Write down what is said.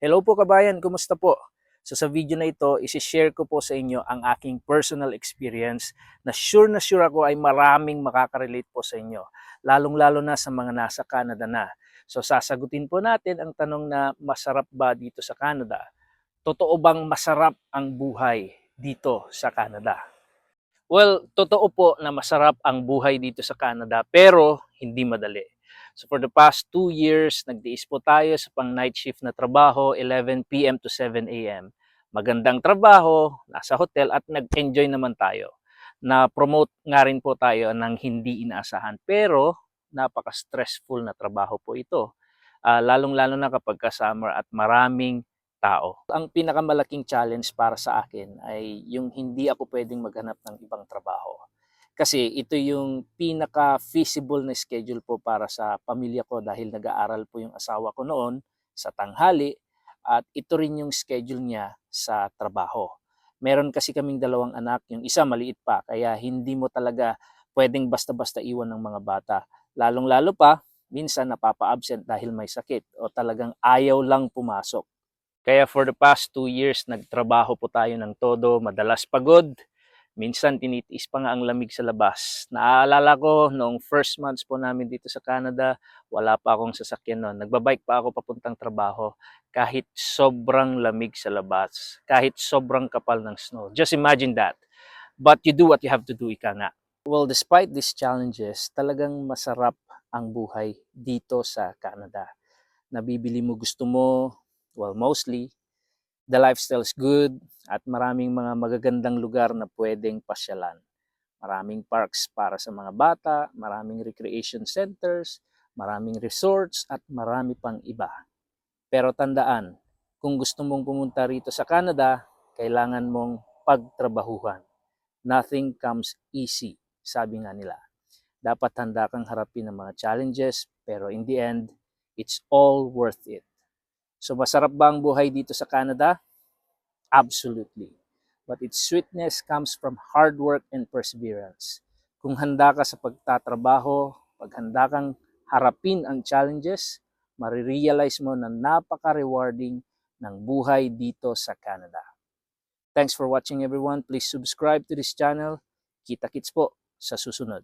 Hello po kabayan, kumusta po? So sa video na ito, isi-share ko po sa inyo ang aking personal experience na sure na sure ako ay maraming makaka-relate po sa inyo. Lalong-lalo na sa mga nasa Canada na. So sasagutin po natin ang tanong na masarap ba dito sa Canada? Totoo bang masarap ang buhay dito sa Canada? Well, totoo po na masarap ang buhay dito sa Canada pero hindi madali. So for the past two years, nagdiis po tayo sa pang night shift na trabaho, 11 p.m. to 7 a.m. Magandang trabaho, nasa hotel at nag-enjoy naman tayo. Na-promote nga rin po tayo ng hindi inaasahan. Pero napaka-stressful na trabaho po ito. Ah, lalong-lalo na kapag ka-summer at maraming tao. Ang pinakamalaking challenge para sa akin ay yung hindi ako pwedeng maghanap ng ibang trabaho. Kasi ito yung pinaka-feasible na schedule po para sa pamilya ko dahil nag-aaral po yung asawa ko noon sa tanghali at ito rin yung schedule niya sa trabaho. Meron kasi kaming dalawang anak, yung isa maliit pa kaya hindi mo talaga pwedeng basta-basta iwan ng mga bata. Lalong-lalo pa, minsan napapa-absent dahil may sakit o talagang ayaw lang pumasok. Kaya for the past two years, nagtrabaho po tayo ng todo, madalas pagod, Minsan tinitiis pa nga ang lamig sa labas. Naaalala ko noong first months po namin dito sa Canada, wala pa akong sasakyan noon. Nagbabike pa ako papuntang trabaho kahit sobrang lamig sa labas, kahit sobrang kapal ng snow. Just imagine that. But you do what you have to do, ika nga. Well, despite these challenges, talagang masarap ang buhay dito sa Canada. Nabibili mo gusto mo, well, mostly, the lifestyle is good at maraming mga magagandang lugar na pwedeng pasyalan. Maraming parks para sa mga bata, maraming recreation centers, maraming resorts at marami pang iba. Pero tandaan, kung gusto mong pumunta rito sa Canada, kailangan mong pagtrabahuhan. Nothing comes easy, sabi nga nila. Dapat handa kang harapin ang mga challenges, pero in the end, it's all worth it. So masarap ba ang buhay dito sa Canada? Absolutely. But its sweetness comes from hard work and perseverance. Kung handa ka sa pagtatrabaho, pag handa kang harapin ang challenges, marirealize mo na napaka-rewarding ng buhay dito sa Canada. Thanks for watching everyone. Please subscribe to this channel. Kita-kits po sa susunod.